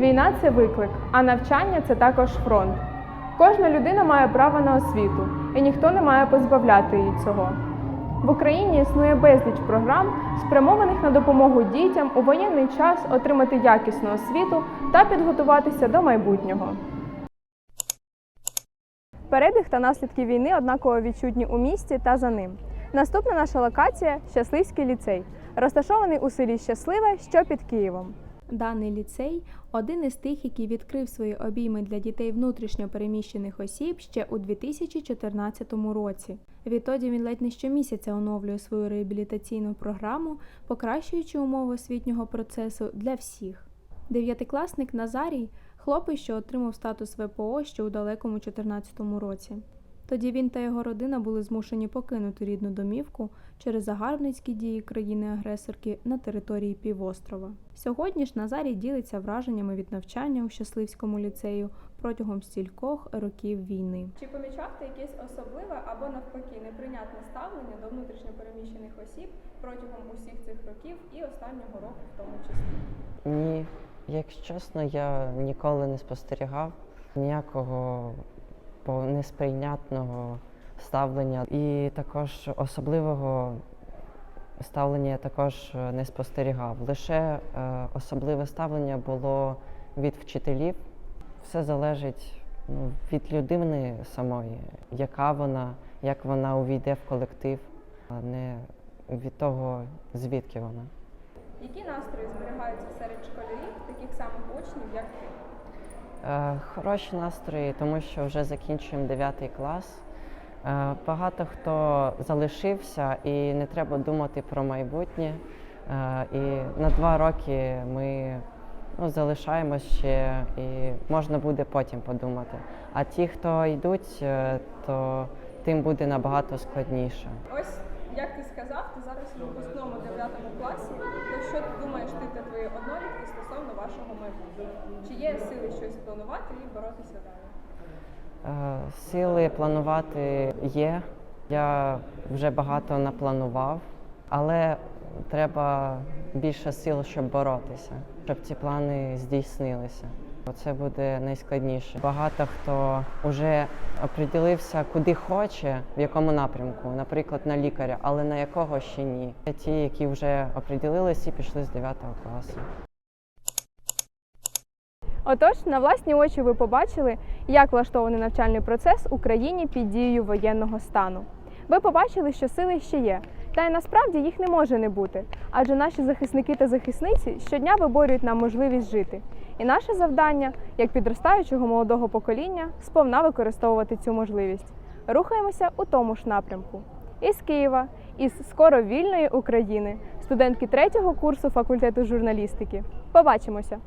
Війна це виклик, а навчання це також фронт. Кожна людина має право на освіту, і ніхто не має позбавляти її цього. В Україні існує безліч програм, спрямованих на допомогу дітям у воєнний час отримати якісну освіту та підготуватися до майбутнього. Перебіг та наслідки війни однаково відчутні у місті та за ним. Наступна наша локація Щасливський ліцей, розташований у селі Щасливе, що під Києвом. Даний ліцей один із тих, який відкрив свої обійми для дітей внутрішньо переміщених осіб ще у 2014 році. Відтоді він ледь не щомісяця оновлює свою реабілітаційну програму, покращуючи умови освітнього процесу для всіх. Дев'ятикласник Назарій хлопець, що отримав статус ВПО ще у далекому 2014 році. Тоді він та його родина були змушені покинути рідну домівку через загарбницькі дії країни-агресорки на території півострова. Сьогодні ж Назарій ділиться враженнями від навчання у Щасливському ліцею протягом стількох років війни. Чи помічав ти якесь особливе або навпаки неприйнятне ставлення до внутрішньопереміщених осіб протягом усіх цих років і останнього року в тому числі? Ні, якщо чесно, я ніколи не спостерігав ніякого несприйнятного ставлення. І також особливого ставлення я також е, не спостерігав. Лише е, особливе ставлення було від вчителів. Все залежить ну, від людини самої, яка вона, як вона увійде в колектив, а не від того, звідки вона. Які настрої зберігаються серед школярів, таких самих учнів, як ти? Е, Хороші настрої, тому що вже закінчуємо 9 клас. Е, Багато хто залишився і не треба думати про майбутнє. Е, І на два роки ми ну, залишаємось ще і можна буде потім подумати. А ті, хто йдуть, то тим буде набагато складніше. Ось як ти сказав, ти зараз у випускному 9 класі. То що ти думаєш ти та твої однолітки стосовно вашого майбутнього? Чи є сили щось планувати і боротися далі? Е, Сили планувати є. Я вже багато напланував, але треба більше сил, щоб боротися, щоб ці плани здійснилися. Це буде найскладніше. Багато хто вже оприділився, куди хоче, в якому напрямку, наприклад, на лікаря, але на якого ще ні. Ті, які вже оприділилися і пішли з 9 класу. Отож, на власні очі ви побачили, як влаштований навчальний процес у країні під дією воєнного стану. Ви побачили, що сили ще є, та й насправді їх не може не бути, адже наші захисники та захисниці щодня виборюють нам можливість жити. І наше завдання, як підростаючого молодого покоління, сповна використовувати цю можливість. Рухаємося у тому ж напрямку. Із Києва, із скоро вільної України, студентки третього курсу факультету журналістики. Побачимося!